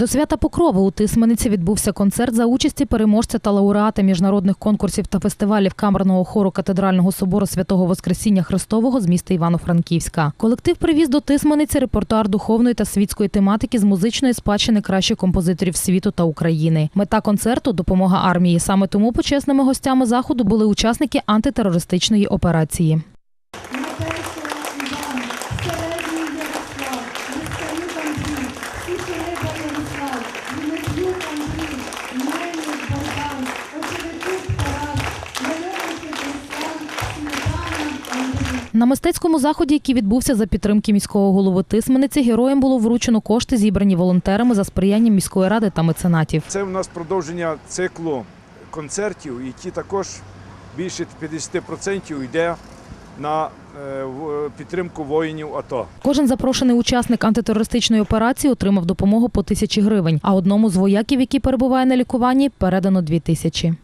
До свята Покрови у Тисмениці відбувся концерт за участі переможця та лауреата міжнародних конкурсів та фестивалів камерного хору катедрального собору святого Воскресіння Христового з міста Івано-Франківська. Колектив привіз до Тисмениці репортуар духовної та світської тематики з музичної спадщини кращих композиторів світу та України. Мета концерту допомога армії. Саме тому почесними гостями заходу були учасники антитерористичної операції. На мистецькому заході, який відбувся за підтримки міського голови Тисмениці, героям було вручено кошти, зібрані волонтерами за сприянням міської ради та меценатів. Це в нас продовження циклу концертів, які також більше 50% йде на е, підтримку воїнів АТО. Кожен запрошений учасник антитерористичної операції отримав допомогу по тисячі гривень, а одному з вояків, який перебуває на лікуванні, передано дві тисячі.